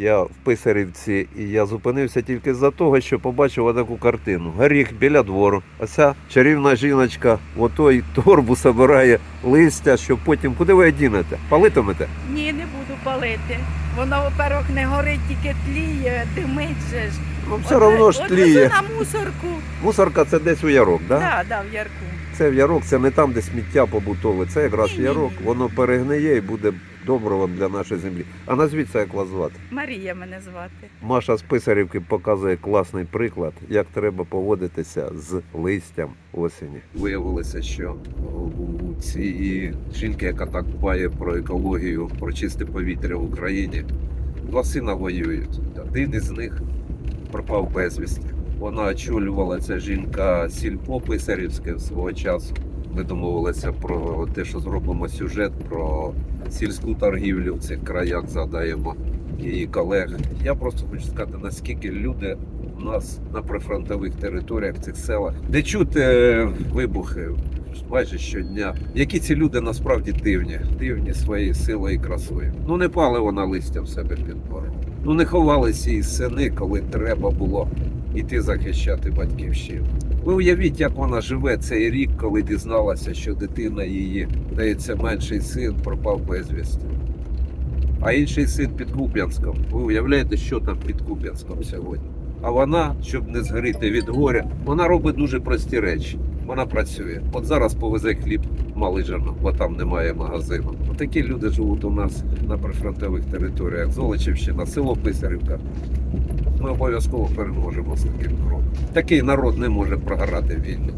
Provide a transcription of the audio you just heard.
Я в Писарівці і я зупинився тільки за того, що побачив таку картину. Горіх біля двору. А ця чарівна жіночка в отой торбу собирає листя, щоб потім куди ви одінете? Палитимете? Ні, не буду палити. Воно, во-первых, не горить, тільки тліє, димить же ж. Ну все одно ж тліє. на мусорку. Мусорка це десь у ярок, так? Да? Да, да, в ярку. Це в ярок, це не там, де сміття побутове, це якраз в Ні-ні-ні. ярок, воно перегниє і буде добривом для нашої землі. А назвіть це як вас звати. Марія мене звати. Маша з Писарівки показує класний приклад, як треба поводитися з листям осені. Виявилося, що у цієї жінки, яка так дбає про екологію, про чисте повітря в Україні, два сина воюють. Один із них пропав безвісти. Вона очолювала ця жінка сільпо Писарівське свого часу. Ми домовилися про те, що зробимо сюжет про сільську торгівлю в цих краях, задаємо її колег. Я просто хочу сказати, наскільки люди у нас на прифронтових територіях, в цих селах, де чути е, вибухи майже щодня. Які ці люди насправді дивні, дивні своєю силою і красою. Ну не пали вона листя в себе під двором. Ну не ховалися її сини, коли треба було іти захищати батьківщину. Ви уявіть, як вона живе цей рік, коли дізналася, що дитина її, здається, менший син пропав безвісти. А інший син під Куп'янськом. Ви уявляєте, що там під Куп'янськом сьогодні? А вона, щоб не згоріти від горя, вона робить дуже прості речі. Вона працює. От зараз повезе хліб малижано, бо там немає магазину. Такі люди живуть у нас на прифронтових територіях. Золочівщина, село Писарівка. Ми обов'язково переможемо з таким народом. Такий народ не може програти війну.